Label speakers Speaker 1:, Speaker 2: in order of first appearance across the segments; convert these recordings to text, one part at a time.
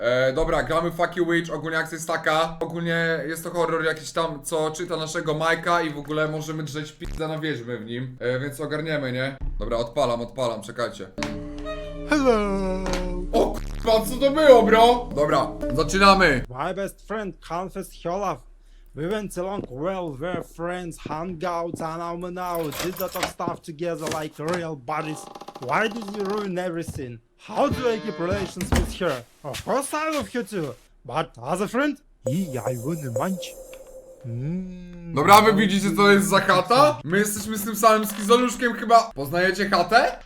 Speaker 1: E, dobra, gramy w Fuck You Witch, ogólnie akcja jest taka. Ogólnie jest to horror jakiś tam, co czyta naszego Majka i w ogóle możemy drzeć pizdę na wiedźmy w nim. E, więc ogarniemy, nie? Dobra, odpalam, odpalam, czekajcie.
Speaker 2: Hello!
Speaker 1: O kurwa, co to było, bro? Dobra, zaczynamy.
Speaker 2: My best friend confessed her love. We went along well, we're friends, hung out, and now and now, did lot of stuff together like real buddies. Why did you ruin everything? How do I keep relations with her? Of course I love her too, but as a friend, yeah, I wouldn't munch. Mm,
Speaker 1: Dobra, wy widzicie co jest za chata? My jesteśmy z tym samym skizoluszkiem chyba. Poznajecie chatę?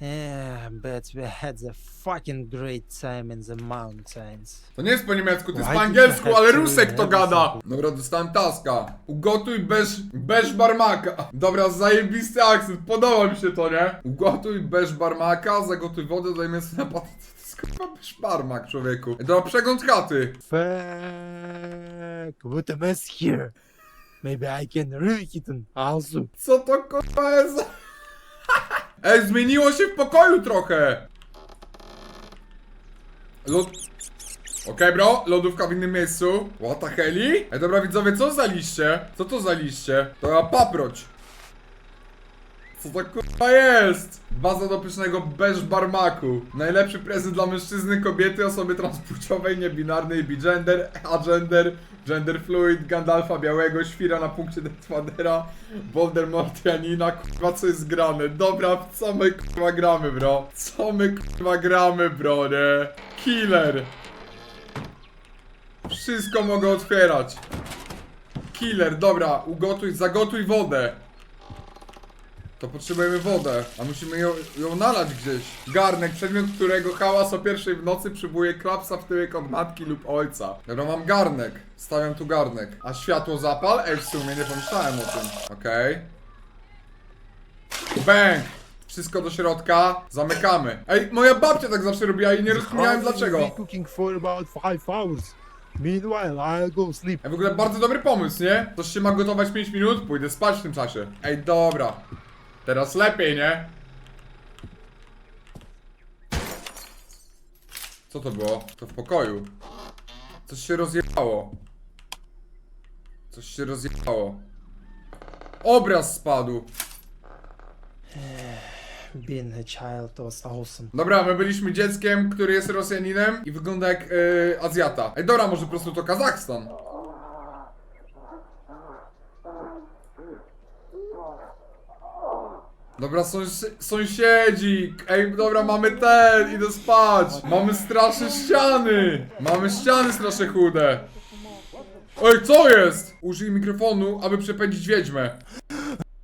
Speaker 2: Yeah, but we had a fucking great time in the mountains.
Speaker 1: To nie jest po niemiecku, to jest
Speaker 2: Why
Speaker 1: po
Speaker 2: did
Speaker 1: angielsku,
Speaker 2: have
Speaker 1: ale
Speaker 2: to
Speaker 1: Rusek to gada. Dobra, dostałem taska. Ugotuj bez, bez barmaka. Dobra, zajebisty akcent, podoba mi się to, nie? Ugotuj bez barmaka, zagotuj wodę, daj mięso na patę. To jest kurwa bez barmak, człowieku. Dobra, przegląd chaty.
Speaker 2: Fuck, what a mess here. Maybe I can really hit an also.
Speaker 1: Co to kurwa jest? Ej, zmieniło się w pokoju trochę. Lod... Okej, bro, lodówka w innym miejscu. What the heli? Ej, dobra, widzowie, co za liście? Co to za liście? To ja paproć. Co to kurwa jest? Baza do pysznego bez barmaku. Najlepszy prezent dla mężczyzny, kobiety, osoby transpłciowej, niebinarnej, bigender, agender, gender fluid, Gandalfa białego, świra na punkcie Deathwadera, Voldemortianina, kurwa co jest grane? Dobra, w co my kurwa gramy, bro? Co my kurwa gramy, bro, nie? Killer. Wszystko mogę otwierać. Killer, dobra, ugotuj, zagotuj wodę. To potrzebujemy wodę, a musimy ją, ją nalać gdzieś. Garnek, przedmiot którego hałas o pierwszej w nocy przywołuje klapsa w tyłek od matki lub ojca. Dobra, mam garnek. Stawiam tu garnek. A światło zapal? Ej, w sumie nie pomyślałem o tym. Okej. Bang! Wszystko do środka. Zamykamy. Ej, moja babcia tak zawsze robiła i nie rozkminiałem dlaczego.
Speaker 2: Be cooking for about five hours. Meanwhile, I'll go sleep.
Speaker 1: Ej, w ogóle bardzo dobry pomysł, nie? Coś się ma gotować 5 minut, pójdę spać w tym czasie. Ej, dobra. Teraz lepiej, nie? Co to było? To w pokoju. Coś się rozjechało. Coś się rozjechało. Obraz spadł.
Speaker 2: Being a child was awesome.
Speaker 1: Dobra, my byliśmy dzieckiem, który jest Rosjaninem i wygląda jak yy, Azjata. Ej, dobra, może po prostu to Kazachstan. Dobra, sąs sąsiedzi! Ej, dobra, mamy ten, idę spać! Mamy straszne ściany! Mamy ściany strasznie chude! Ej, co jest? Użyj mikrofonu, aby przepędzić wiedźmę.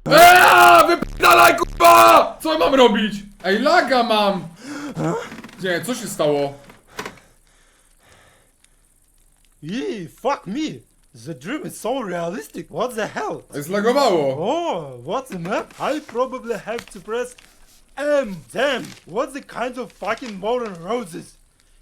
Speaker 1: Eee, wypadalaj, kurwa! Co mam robić? Ej, laga mam! Nie, co się stało?
Speaker 2: Yee, fuck me. The dream is so realistic. What the hell?
Speaker 1: Zlagowało.
Speaker 2: Oh, what's the map? I probably have to press M. Damn, what's the kind of fucking modern roses?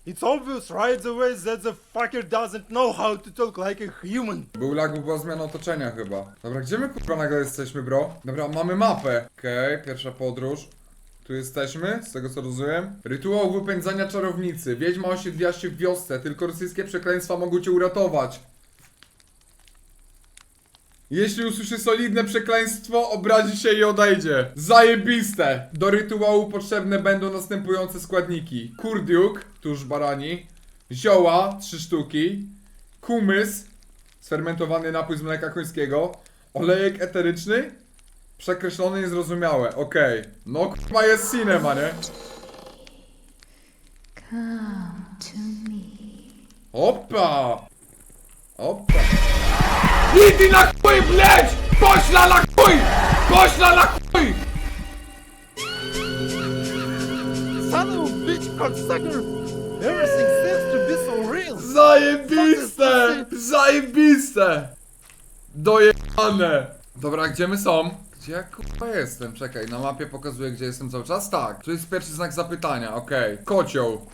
Speaker 2: It's obvious right away that the fucker doesn't know how to talk like a human.
Speaker 1: Był lag, bo była zmiana otoczenia chyba. Dobra, gdzie my kurwa nagle jesteśmy, bro? Dobra, mamy mapę. Okej, pierwsza podróż. Tu jesteśmy, z tego co rozumiem. Rytuał wypędzania czarownicy. Wiedźma osiedliła się w wiosce, tylko rosyjskie przekleństwa mogą cię uratować. Jeśli usłyszy solidne przekleństwo, obrazi się i odejdzie. Zajebiste! Do rytuału potrzebne będą następujące składniki. Kurdiuk, tuż barani. Zioła, trzy sztuki. Kumys, sfermentowany napój z mleka końskiego. Olejek eteryczny. Przekreślony, niezrozumiałe. Okej. No kurwa jest cinema, nie?
Speaker 3: Come to me.
Speaker 1: Opa! Opa! Idy na chuj, bleć! Pośla na chuj! Pośla na chuj!
Speaker 2: Son of a bitch, cocksucker! Everything seems to be so real.
Speaker 1: Zajebiste! Zajebiste! Dojebane! Dobra, gdzie my są? Gdzie ja kurwa jestem? Czekaj, na mapie pokazuje gdzie jestem cały czas? Tak, tu jest pierwszy znak zapytania, okej. Kocioł.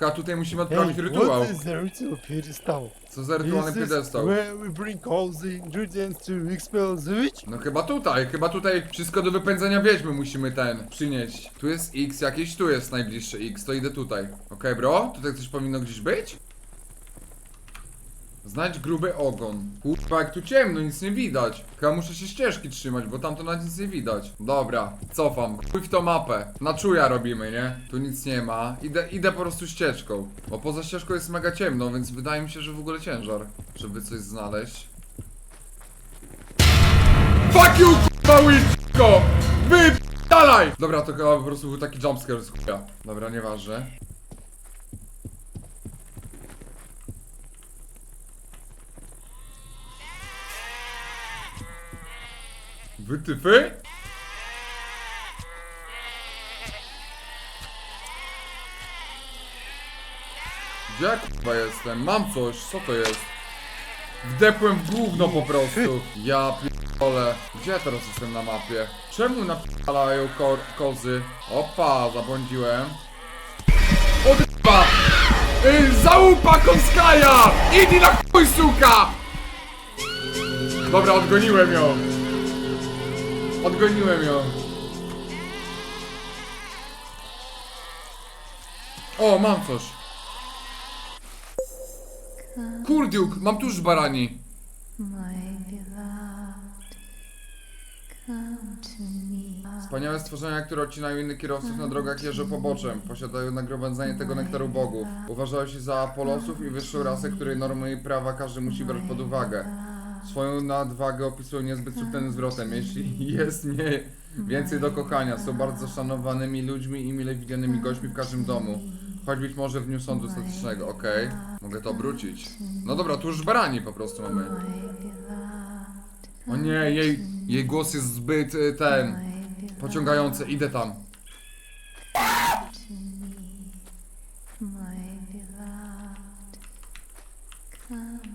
Speaker 1: Chyba tutaj musimy odprawić rytuał.
Speaker 2: what is the ritual?
Speaker 1: Co za rytualny
Speaker 2: This is
Speaker 1: piedestał?
Speaker 2: where we bring all the ingredients to expel the witch?
Speaker 1: No chyba tutaj, chyba tutaj wszystko do wypędzenia wiedźmy musimy ten przynieść. Tu jest X jakieś, tu jest najbliższe X, to idę tutaj. Okej bro, tutaj coś powinno gdzieś być? Znajdź gruby ogon. Kurwa, jak tu ciemno, nic nie widać. Chyba muszę się ścieżki trzymać, bo tam to na nic nie widać. Dobra, cofam. Chuj w tą mapę. Na czuja robimy, nie? Tu nic nie ma. Idę, idę po prostu ścieżką. Bo poza ścieżką jest mega ciemno, więc wydaje mi się, że w ogóle ciężar, żeby coś znaleźć. Fuck you, kurwa łyżko! Wypalaj! Dobra, to chyba po prostu był taki jumpscare z chuja. Dobra, nieważne. Wytyfy? Gdzie ja kurwa jestem? Mam coś, co to jest? Wdepłem w gówno po prostu. Ja pierdolę. Gdzie ja teraz jestem na mapie? Czemu napierdalają ko kozy? Opa, zabłądziłem. O chyba! Y, załupa konskaja! Idź na chuj, suka! Dobra, odgoniłem ją. Odgoniłem ją. O, mam coś. Kurdiuk, mam tuż barani. Wspaniałe stworzenia, które odcinają innych kierowców na drogach jeżdżą poboczem. Posiadają nagromadzenie tego nektaru bogów. Uważają się za apolosów i wyższą rasę, której normy i prawa każdy musi brać pod uwagę. Swoją nadwagę opisują niezbyt subtelnym zwrotem. Jeśli jest nie więcej do kochania, są bardzo szanowanymi ludźmi i mile widzianymi gośćmi w każdym domu. Choć być może w dniu sądu ostatecznego, okej? Mogę to obrócić. No dobra, tu już barani po prostu mamy. O nie, jej, jej głos jest zbyt y, ten, pociągający. Idę tam.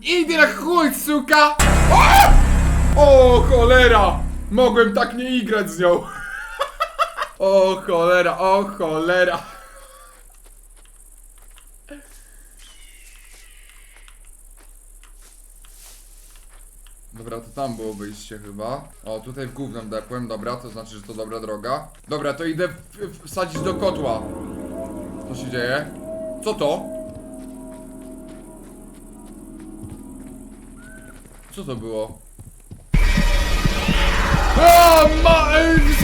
Speaker 1: Idę na chuj, suka! O! o cholera! Mogłem tak nie igrać z nią. o cholera, o cholera. Dobra, to tam było wyjście chyba. O, tutaj w głównym depłem, dobra, to znaczy, że to dobra droga. Dobra, to idę wsadzić do kotła. Co się dzieje? Co to? Co to było? O, ma...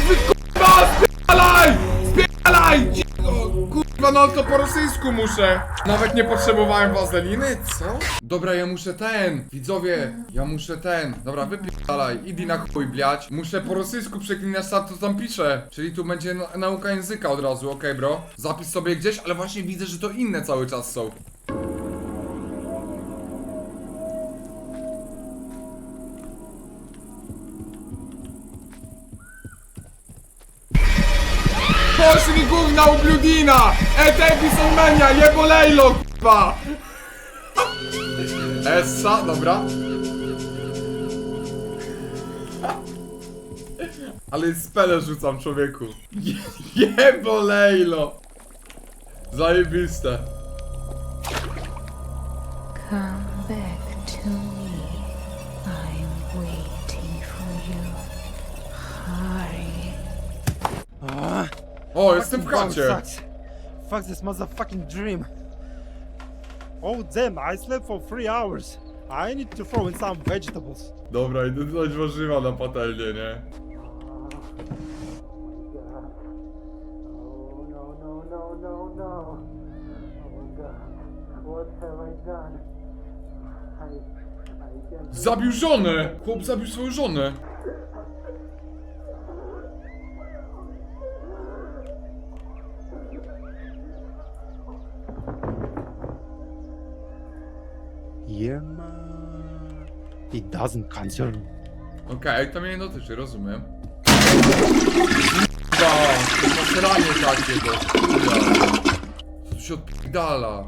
Speaker 1: Zbyt kurwa! Spierdalaj! Dziko! Kurwa, no to po rosyjsku muszę. Nawet nie potrzebowałem wazeliny, co? Dobra, ja muszę ten. Widzowie, ja muszę ten. Dobra, wypierdalaj. Idź na chuj, bliać. Muszę po rosyjsku przeklinać to, co tam pisze. Czyli tu będzie na nauka języka od razu, okej, bro? Zapis sobie gdzieś, ale właśnie widzę, że to inne cały czas są. Poszli gówna u Bludina! Etepi Solmenia, jebo lejlo, k***a! Essa, dobra. Ale spele rzucam, człowieku. Je, jebo lejlo! Zajebiste.
Speaker 3: Come back to me. I'm waiting for you. Hurry.
Speaker 1: O, jestem w chacie.
Speaker 2: Fuck this motherfucking dream. Oh damn, I slept for three hours. I need to throw in some vegetables.
Speaker 1: Dobra, idę dać warzywa na patelnię, nie?
Speaker 2: Oh no no no no no. Oh god. What have I done? I I can't
Speaker 1: Zabił żonę! Chłop zabił swoją żonę.
Speaker 2: Yeah, It doesn't concern me.
Speaker 1: Okej, to mnie nie dotyczy, rozumiem. Kurwa, to nasranie takie do chuja. Co tu się odpidala?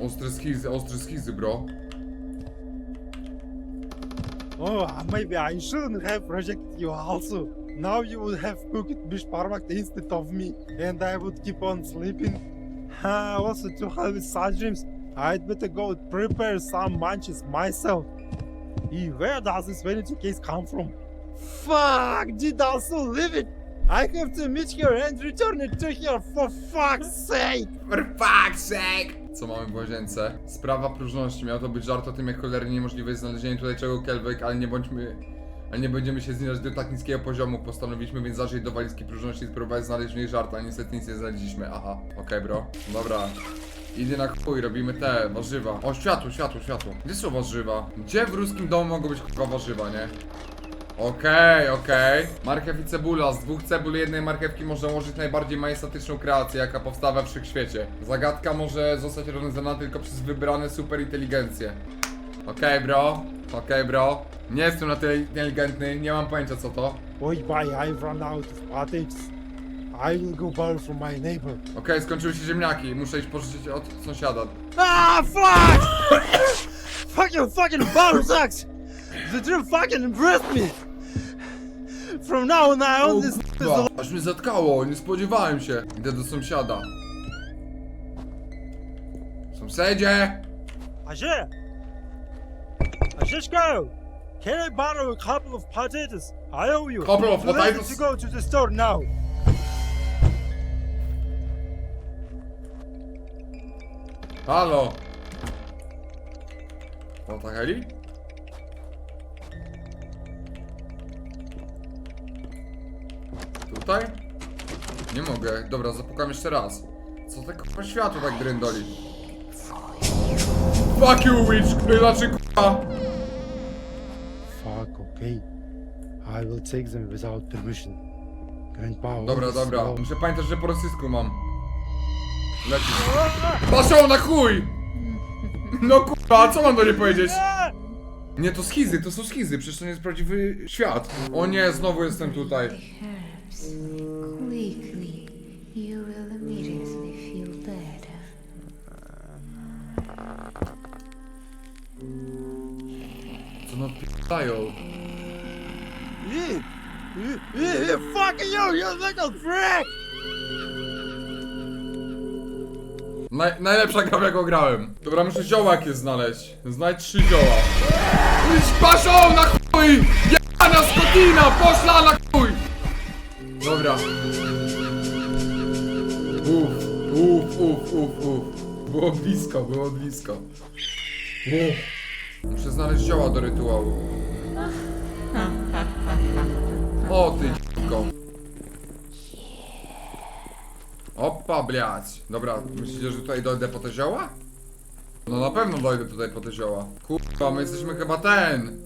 Speaker 1: Ostre schizy, ostre schizy, bro.
Speaker 2: Oh, maybe I shouldn't have projected you also. Now you would have cooked Bishparmak instead of me, and I would keep on sleeping. Also to have such dreams, I'd better go prepare some munches myself. Eh, Where does this vanity case come from? Fuck! Did also leave it? I have to meet her and return it to her for fuck's sake!
Speaker 1: For fuck's sake! Co mamy w łazience? Sprawa próżności. Miał to być żart o tym, jak cholernie niemożliwe jest znalezienie tutaj czegokolwiek, ale nie bądźmy... Ale nie będziemy się zniżać do tak niskiego poziomu. Postanowiliśmy więc zażyć do walizki próżności i spróbować znaleźć w niej żart, a niestety nic nie znaleźliśmy. Aha, okej bro. Dobra. Idzie na chuj, robimy te, warzywa. O, światło, światło, światło. Gdzie są warzywa? Gdzie w ruskim domu mogą być kurwa warzywa, nie? Okej, okej. Marchew i cebula. Z dwóch cebul i jednej marchewki można ułożyć najbardziej majestatyczną kreację, jaka powstała we wszechświecie. Zagadka może zostać rozwiązana tylko przez wybrane superinteligencje. Okej, bro. Okej, bro. Nie jestem na tyle inteligentny, nie mam pojęcia co to.
Speaker 2: Oi, boy, I've run out of potatoes. I will go borrow from my neighbor.
Speaker 1: Okej, skończyły się ziemniaki. Muszę iść pożyczyć od sąsiada.
Speaker 2: Ah, fuck! fucking fucking bottle sucks! The dream fucking impressed me! From now on, I own this
Speaker 1: kurwa, aż mnie zatkało, nie spodziewałem się. Idę do sąsiada. Sąsiedzie!
Speaker 2: Ajay! Ajishko! Can I borrow a couple of potatoes? I owe you.
Speaker 1: Couple of
Speaker 2: lazy
Speaker 1: potatoes?
Speaker 2: to go to the store now.
Speaker 1: Halo! O, ta Heli? Tutaj? Nie mogę. Dobra, zapukam jeszcze raz. Co te kurwa światło tak drędoli? Fuck you, witch! Znaczy kurwa!
Speaker 2: Okay. I will take them without permission. Grandpa.
Speaker 1: Dobra, dobra. Muszę pamiętać, że po rosyjsku mam. Leci. Paszą na chuj! No kurwa, a co mam do niej powiedzieć? Nie, to schizy, to są schizy, przecież to nie jest prawdziwy świat. O nie, znowu jestem tutaj.
Speaker 3: Herbs. Quickly, you will immediately feel better.
Speaker 1: Co no p***ają?
Speaker 2: Yeah, yeah, yeah, yeah, fuck you, you little prick!
Speaker 1: Naj, najlepsza gra w jaką grałem. Dobra, muszę zioła jakieś znaleźć. Znajdź trzy zioła. Idź paszą na chuj! Jana skotina! Poszla na chuj! Dobra. Uff, uff, uff, uff, uff. Było blisko, było blisko. Uff. Muszę znaleźć zioła do rytuału. O ty d***ko. Opa, bliać. Dobra, myślicie, że tutaj dojdę po te zioła? No na pewno dojdę tutaj po te zioła. Kurwa, my jesteśmy chyba ten.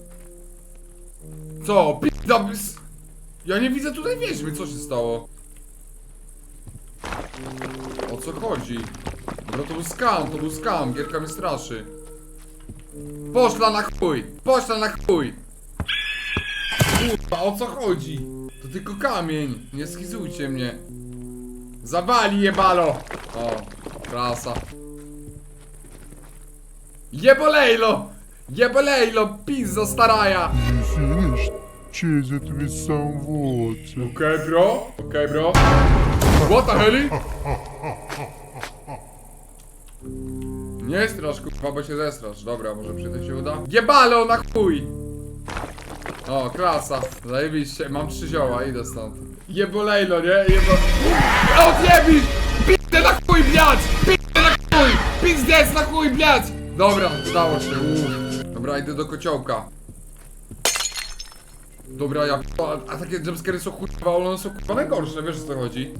Speaker 1: Co? Pizza... bys- Ja nie widzę tutaj wieźmy, co się stało? O co chodzi? Dobra, to był skam, to był skam, gierka mnie straszy. Poszla na chuj! Poszla na chuj! Kurwa, o co chodzi? To tylko kamień, nie schizujcie mnie. Zawali jebalo! O, prasa. Jebolejlo! Jebolejlo, pizzo staraja!
Speaker 4: Finished? Chase it with some water.
Speaker 1: Okej, bro, okej, bro. What the hell? Nie strasz, kurwa, bo się zestrasz. Dobra, może przy tym się uda. Jebalo na chuj! O, klasa. Zajebiście, mam trzy zioła, idę stąd. Jebolejlo, nie? Jebo... Odjebisz! Pizdę na chuj, bliać! Pizdę na chuj! Pizdec na chuj, bliać! Dobra, udało się, uff. Dobra, idę do kociołka. Dobra, ja a, a takie jumpscary są kurwa, one są kurwa najgorsze, wiesz o co chodzi?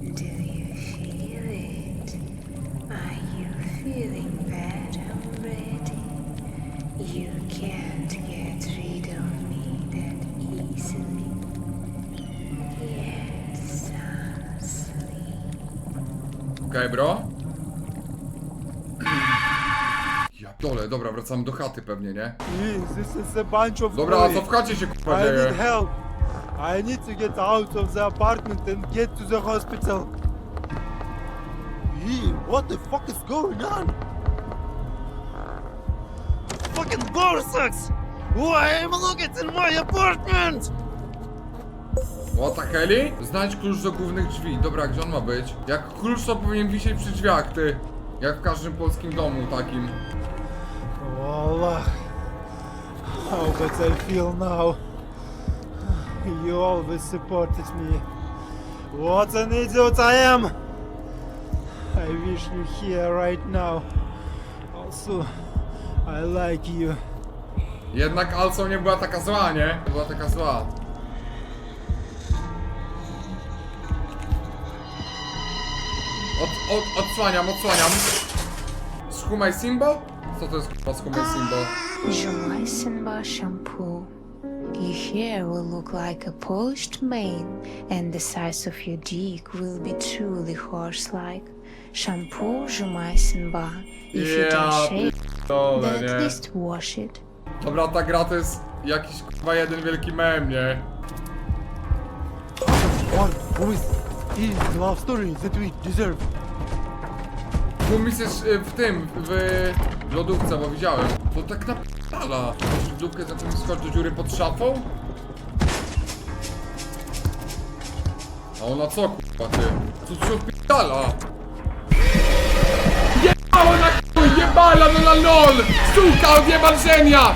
Speaker 3: Do you feel it? Are you feeling already? You can't get rid of me that easily. Get some sleep.
Speaker 1: Okej, bro. Ja dole, dobra, wracamy do chaty pewnie, nie?
Speaker 2: This is a bunch of
Speaker 1: Dobra, a
Speaker 2: noise.
Speaker 1: co w chacie się kurwa
Speaker 2: I need help. I need to get out of the apartment and get to the hospital. What the fuck is going on? Fucking ball sucks! Why am looking in my apartment?
Speaker 1: What the heli? Znajdź klucz do głównych drzwi. Dobra, gdzie on ma być? Jak klucz to powinien wisieć przy drzwiach, ty. Jak w każdym polskim domu takim.
Speaker 2: Wallah. How but I feel now. You always supported me. What an idiot I am! I wish you here right now. Also, I like you.
Speaker 1: Jednak Alco nie była taka zła, nie? Nie Była taka zła. Od, od, odsłaniam, odsłaniam. Schumaj Simbo? Co to jest kurwa schumaj Simbo?
Speaker 3: July Simba shampoo. Your hair will look like a polished mane, and the size of your dick will be truly horse-like. Shampoo Jumai Simba. If you can shave,
Speaker 1: pierdolę,
Speaker 3: at
Speaker 1: nie?
Speaker 3: least wash it.
Speaker 1: Dobra, ta gra to jest jakiś kurwa jeden wielki mem, nie?
Speaker 2: What with is the love story that we deserve?
Speaker 1: Gumis jest y, w tym, w lodówce, bo widziałem. To tak napierdala. Masz lodówkę, za tym skocz do dziury pod szafą? A ona co kurwa ty? Co tu się odpierdala? Jebała na chuj, jebala no na lol! Suka od jebadzenia!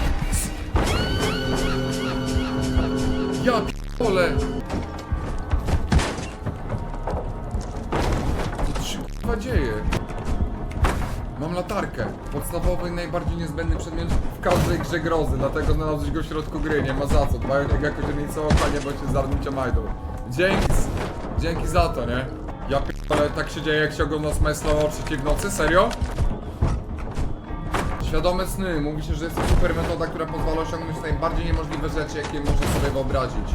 Speaker 1: Ja p***ole! Co tu się kurwa dzieje? Mam latarkę. Podstawowy i najbardziej niezbędny przedmiot w każdej grze grozy, dlatego znalazłeś go w środku gry, nie ma za co. Dbają jak jakoś o miejsce okanie, bo cię zarnięcia majdą. Dzięki, dzięki za to, nie? Ja ale tak się dzieje jak się ogląda Smysla o trzeciej w nocy, serio? Świadome sny. Mówi się, że jest to super metoda, która pozwala osiągnąć najbardziej niemożliwe rzeczy, jakie można sobie wyobrazić.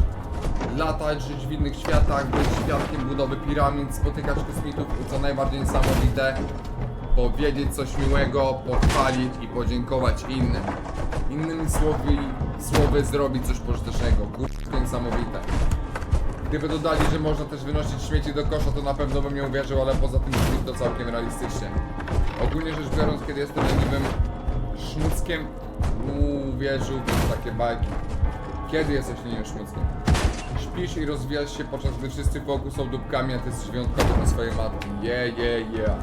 Speaker 1: Latać, żyć w innych światach, być świadkiem budowy piramid, spotykać kosmitów co najbardziej niesamowite, powiedzieć coś miłego, pochwalić i podziękować innym. Innymi słowy, słowy zrobić coś pożytecznego. Kurde, niesamowite. Gdyby dodali, że można też wynosić śmieci do kosza, to na pewno bym nie uwierzył, ale poza tym brzmi to całkiem realistycznie. Ogólnie rzecz biorąc, kiedy jestem leniwym szmuckiem, uwierzyłbym w takie bajki. Kiedy jesteś leniwym szmuckiem? Śpisz i rozwijasz się, podczas gdy wszyscy wokół są dupkami, a ty jesteś wyjątkowy dla swojej matki. Yeah, yeah, yeah.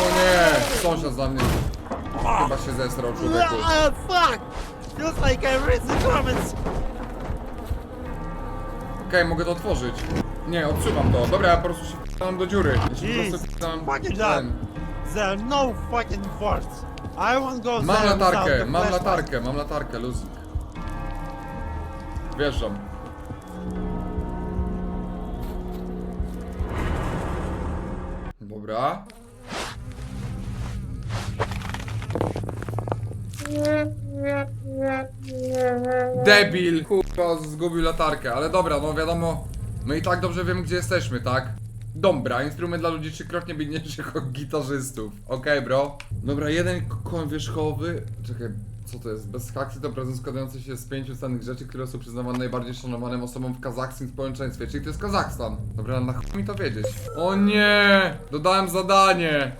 Speaker 1: O nie! Sąsiad za mnie. Chyba się zesrał człowieku.
Speaker 2: Ah, fuck! Feels like I read the comments.
Speaker 1: Okej, mogę to otworzyć. Nie, odsuwam to. Dobra, ja po prostu się wpadam do dziury. Ja się po
Speaker 2: Jeez,
Speaker 1: prostu
Speaker 2: fucking
Speaker 1: ten.
Speaker 2: done. There are no fucking words. I won't go
Speaker 1: Mam
Speaker 2: there without
Speaker 1: latarkę,
Speaker 2: the
Speaker 1: mam
Speaker 2: flashlight.
Speaker 1: latarkę, mam latarkę, luzik. Wjeżdżam. Dobra. Debil! Kurwa, zgubił latarkę, ale dobra, no wiadomo, my i tak dobrze wiemy, gdzie jesteśmy, tak? Dobra, instrument dla ludzi trzykrotnie biedniejszych od gitarzystów. Okej, bro. Dobra, jeden koń wierzchowy. Czekaj, co to jest? Bez haksy to prezent składający się z pięciu cennych rzeczy, które są przyznawane najbardziej szanowanym osobom w kazachskim społeczeństwie. Czyli to jest Kazachstan. Dobra, na chuj mi to wiedzieć. O nie! Dodałem zadanie!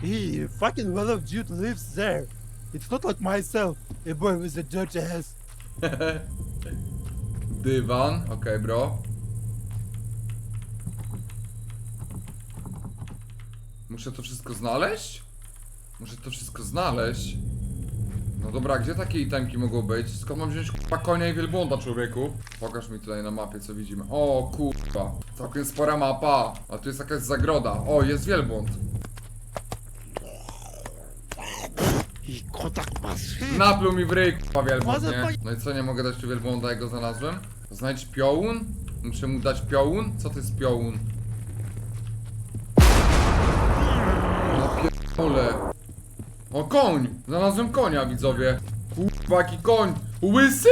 Speaker 2: He fucking well of lives there. It's not like myself, a boy with a dirty ass.
Speaker 1: Dywan, okej, bro. Muszę to wszystko znaleźć? Muszę to wszystko znaleźć. No dobra, gdzie takie itemki mogą być? Skąd mam wziąć kurwa konia i wielbłąda, człowieku? Pokaż mi tutaj na mapie, co widzimy. O kurwa, całkiem spora mapa. A tu jest jakaś zagroda. O, jest wielbłąd.
Speaker 2: He contact machine.
Speaker 1: Napluł mi w ryj, kurwa wielbłąd, nie? No i co, nie mogę dać tu wielbłąda, jak go znalazłem? Znajdź piołun? Muszę mu dać piołun? Co to jest piołun? Na pierdole. O, koń! Znalazłem konia, widzowie. Kurwa, jaki koń! Łysy?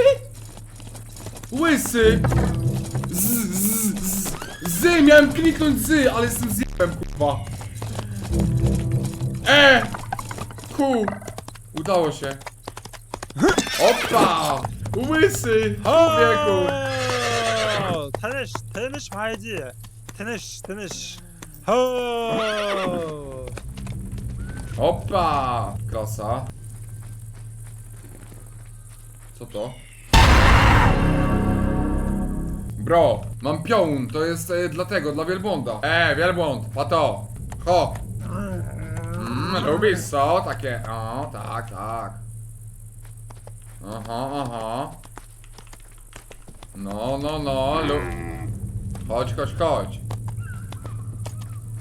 Speaker 1: Łysy! Z, z, z, z, miałem kliknąć z, ale jestem zjebem, kurwa. E! Ku! Udało się. Opa! Łysy! Człowieku!
Speaker 2: Oo, Tanış, tanış haydi. Tanış, tanış.
Speaker 1: Opa! Klasa. Co to? Bro, mam piołun, to jest e, dlatego, dla wielbłąda. E, wielbłąd, pato! Ho! Mm, lubisz co? Takie, o, tak, tak. Aha, aha. No, no, no, lu... Chodź, chodź, chodź.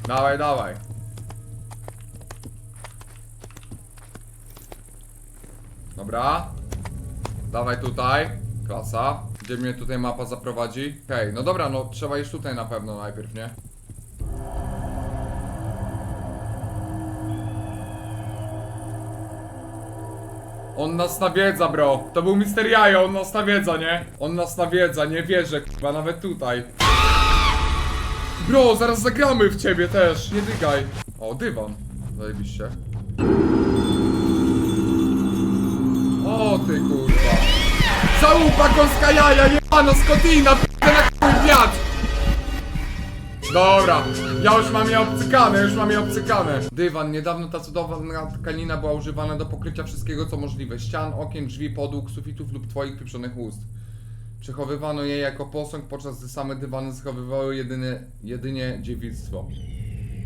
Speaker 1: Dawaj, dawaj. Dobra. Dawaj tutaj. Klasa. Gdzie mnie tutaj mapa zaprowadzi? Hej, no dobra, no trzeba iść tutaj na pewno najpierw, nie? On nas nawiedza, bro. To był Mister Jajo, on nas nawiedza, nie? On nas nawiedza, nie wierzę, chyba nawet tutaj. Bro, zaraz zagramy w ciebie też, nie dygaj. O, dywan. Zajebiście. O ty kurwa. Załupa kąska jaja, jebana skotina, p***e na chuj wiatr. Dobra, ja już mam je obcykane, już mam je obcykane. Dywan, niedawno ta cudowna tkanina była używana do pokrycia wszystkiego co możliwe. Ścian, okien, drzwi, podłóg, sufitów lub twoich pieprzonych ust. Przechowywano je jako posąg, podczas gdy same dywany zachowywały jedynie, jedynie dziewictwo.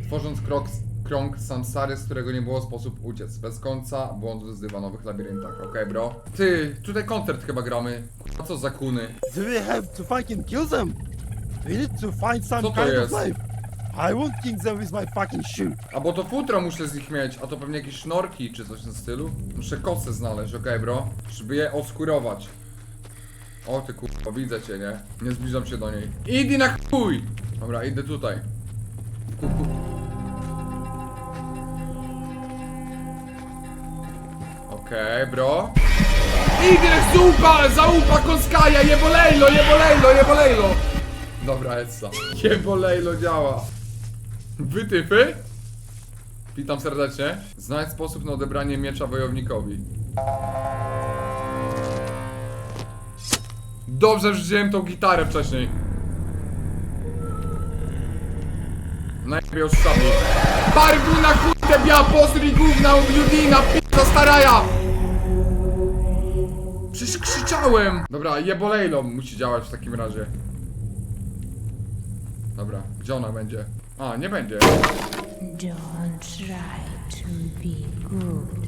Speaker 1: Tworząc krok, krąg samsary, z którego nie było sposób uciec. Bez końca błąd z dywanowych labiryntach. Okej, bro. Ty, tutaj koncert chyba gramy. A co za kuny?
Speaker 2: Do we have to fucking kill them? We need to find some
Speaker 1: Co to
Speaker 2: kind
Speaker 1: jest?
Speaker 2: of life. I won't kill them with my fucking shoe.
Speaker 1: A bo to futro muszę z nich mieć, a to pewnie jakieś sznurki czy coś w tym stylu. Muszę kosę znaleźć, okej, bro. Żeby je oskurować. O ty kurwa, widzę cię, nie? Nie zbliżam się do niej. Idź na chuj! Dobra, idę tutaj. Ku, ku. Okej, bro. Idź zupa, załupa konskaja, jebolejlo, jebolejlo, jebolejlo. Dobra, Essa. Jebolejlo działa. Wytyfy? Witam serdecznie. Znajdź sposób na odebranie miecza wojownikowi. Dobrze, że wziąłem tą gitarę wcześniej. Najpierw już szabli. Barwuna kurde bia posri gówna ubliudina p***a staraja! Przecież krzyczałem! Dobra, jebolejlo musi działać w takim razie. Dobra, gdzie ona będzie? A, nie będzie.
Speaker 3: Don't try to be good.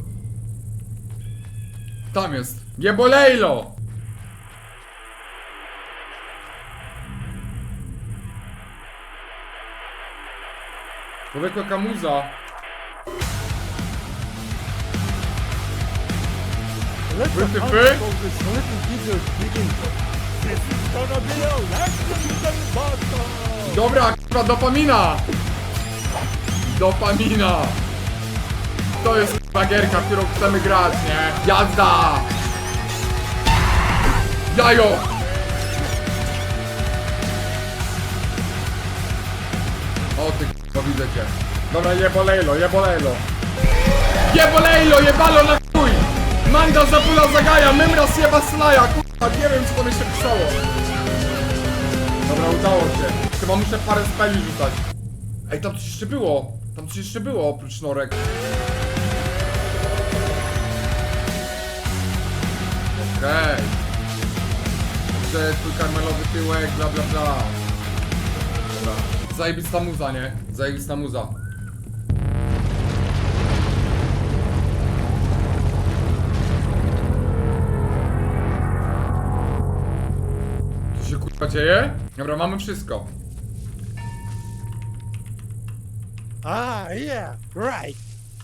Speaker 1: Tam jest. Jebolejlo! Człowieku, jaka muza.
Speaker 2: Let the
Speaker 1: Wytyfy?
Speaker 2: hunt of this little Jesus begin. This is gonna be your last little battle.
Speaker 1: Dobra, k***a, dopamina! Dopamina! To jest k***a gierka, w którą chcemy grać, nie? Jazda! Jajo! O ty k***a, widzę cię. Dobra, jebolejlo, jebolejlo. Jebolejlo, jebalo na chuj! Manda zapula zagaja, mymra jeba slaja, k***a, nie wiem co mi się pisało. Dobra, udało się. Chyba muszę parę speli rzucać. Ej, tam coś jeszcze było. Tam coś jeszcze było oprócz snorek. Okej. Dobrze, twój karmelowy tyłek, bla bla bla. Dobra. Zajebista muza, nie? Zajebista muza. Co się kurwa dzieje? Dobra, mamy wszystko.
Speaker 2: Ah, yeah, right.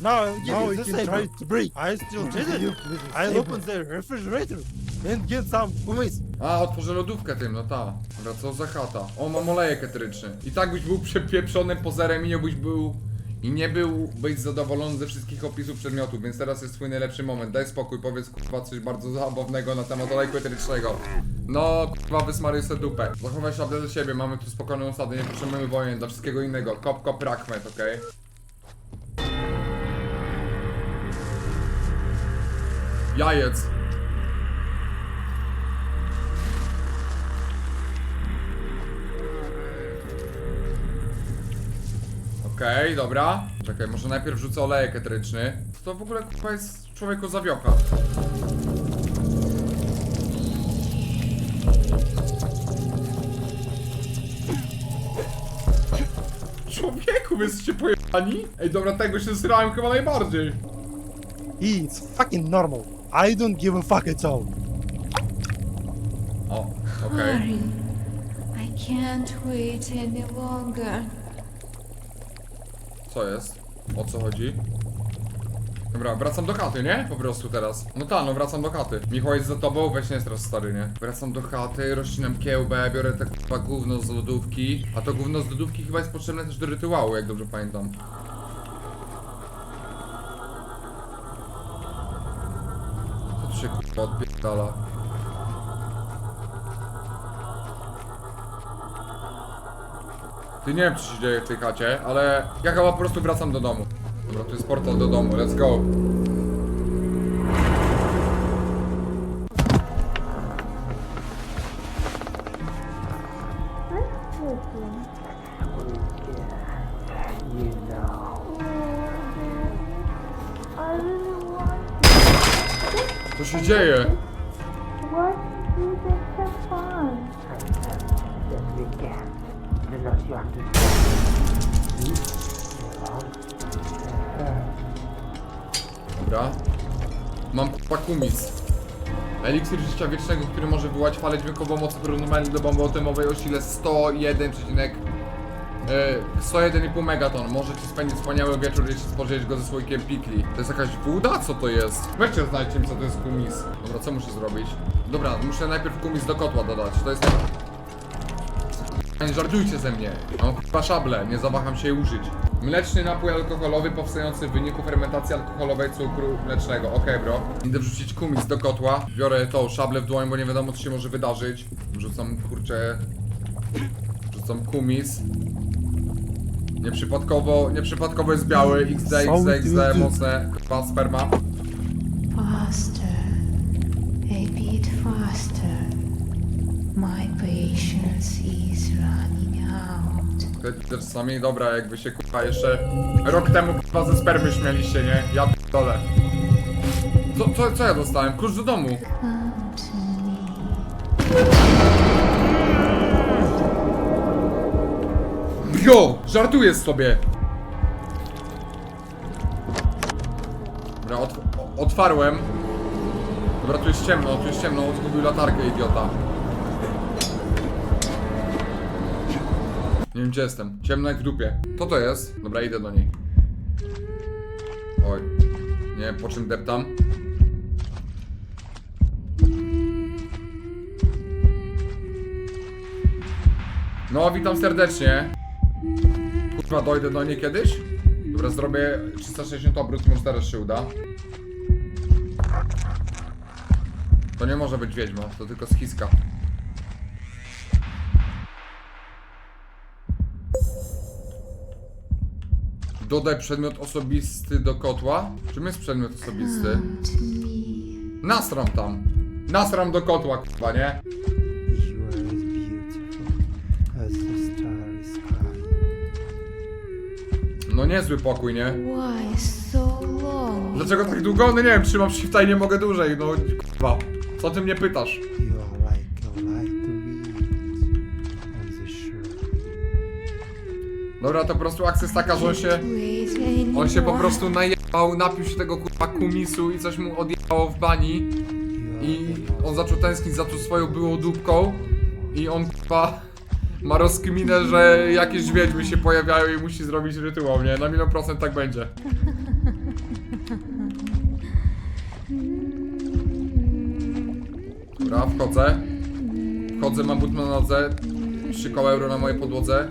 Speaker 2: Now, now we can try to break. I still did it. I opened the refrigerator and get some hummus.
Speaker 1: A, otworzę lodówkę tym, no ta. Dobra, co za chata. O, mam olejek eteryczny. I tak byś był przepieprzonym pozerem i nie byś był... I nie byłbyś zadowolony ze wszystkich opisów przedmiotów, więc teraz jest twój najlepszy moment. Daj spokój, powiedz kurwa coś bardzo zabawnego na temat olejku eterycznego. No, kurwa, wysmaruj dupę. Zachowaj szablę do siebie, mamy tu spokojną osadę, nie potrzebujemy wojen, dla wszystkiego innego. Kop, kop, rakmet, okej? Jajec. Okej, dobra. Czekaj, może najpierw rzucę olejek eteryczny. To w ogóle chyba jest człowieku zawiocha. Człowieku, wy jesteście pojebani? Ej, dobra, tego się zrałem chyba najbardziej.
Speaker 2: It's fucking normal. I don't give a fuck at all.
Speaker 1: O, okej.
Speaker 3: Hurry. I can't wait any longer.
Speaker 1: Co jest? O co chodzi? Dobra, wracam do chaty, nie? Po prostu teraz. No tak, no wracam do chaty. Michał jest za tobą, weź nie jest teraz stary, nie? Wracam do chaty, rozcinam kiełbę, biorę te k***a gówno z lodówki. A to gówno z lodówki chyba jest potrzebne też do rytuału, jak dobrze pamiętam. Co tu się k***a odpierdala? Ty nie wiem co się dzieje w tej chacie, ale ja chyba po prostu wracam do domu. Dobra, to jest portal do domu, let's go. Mam pakumis. Eliksir życia wiecznego, który może wywołać falę dźwiękową mocy porównywalną do bomby atomowej o sile 101, e, 101,5 megaton. Możecie spędzić wspaniały wieczór, jeśli spożyjesz go ze słoikiem pikli. To jest jakaś woda? Co to jest? Weźcie znajdźcie mi co to jest kumis. Dobra, co muszę zrobić? Dobra, muszę najpierw kumis do kotła dodać. To jest... Nie żartujcie ze mnie. Mam chyba szable, nie zawaham się jej użyć. Mleczny napój alkoholowy powstający w wyniku fermentacji alkoholowej cukru mlecznego. Okej, bro. Idę wrzucić kumis do kotła. Biorę tą szablę w dłoń, bo nie wiadomo co się może wydarzyć. Wrzucam, kurczę... Wrzucam kumis. Nieprzypadkowo, nieprzypadkowo jest biały. XD, XD, XD, mocne. Chyba sperma.
Speaker 3: Faster. A bit faster. My patience is running out.
Speaker 1: Czasami dobra, jakby się kurwa jeszcze rok temu kurwa ze spermy śmialiście, nie? Ja p***dolę. Co, co, co ja dostałem? Klucz do domu. Jo! Żartuję sobie! Dobra, otw otwarłem. Dobra, tu jest ciemno, tu jest ciemno, on latarkę, idiota. Wiem gdzie jestem. Ciemno jak w dupie. Co to jest? Dobra, idę do niej. Oj. Nie wiem po czym deptam. No, witam serdecznie. Kurwa, dojdę do niej kiedyś? Dobra, zrobię 360 obrót, może teraz się uda. To nie może być wiedźma, to tylko schiska. Dodaj przedmiot osobisty do kotła. Czym jest przedmiot osobisty?
Speaker 3: Me.
Speaker 1: Nasram tam. Nasram do kotła, kurwa, nie?
Speaker 2: You are as beautiful as the starry sky.
Speaker 1: No niezły pokój, nie?
Speaker 3: Why so long?
Speaker 1: Dlaczego tak długo? No nie wiem, trzymam shifta i nie mogę dłużej, no kurwa. Co ty mnie pytasz?
Speaker 2: You
Speaker 1: Dobra, to po prostu akcja jest taka, że on się... On się po prostu najebał, napił się tego kurwa kumisu i coś mu odjebało w bani i on zaczął tęsknić za tą swoją byłą dupką i on kurwa ma rozkminę, że jakieś wiedźmy się pojawiają i musi zrobić rytuał, nie? Na milion procent tak będzie. Dobra, wchodzę. Wchodzę, mam but na nodze. 3 koła euro na mojej podłodze.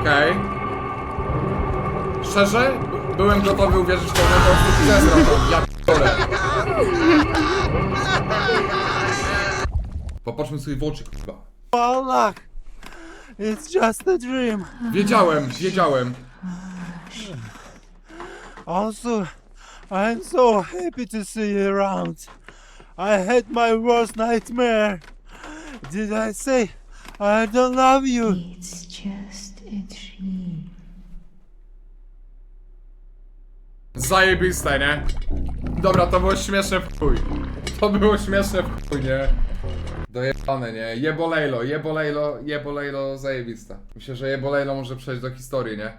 Speaker 1: Okej. Szczerze, byłem gotowy uwierzyć w to, że zezra tam, ja. Popatrzmy sobie w oczy, kurwa.
Speaker 2: Allah! It's just a dream.
Speaker 1: Wiedziałem, wiedziałem.
Speaker 2: Also, I'm so happy to see you around. I had my worst nightmare.
Speaker 5: Did I say I don't love you?
Speaker 3: It's just a dream.
Speaker 1: Zajebiste, nie? Dobra, to było śmieszne w chuj. To było śmieszne w chuj, nie? Dojebane, nie? Jebolejlo, jebolejlo, jebolejlo zajebiste. Myślę, że jebolejlo może przejść do historii, nie?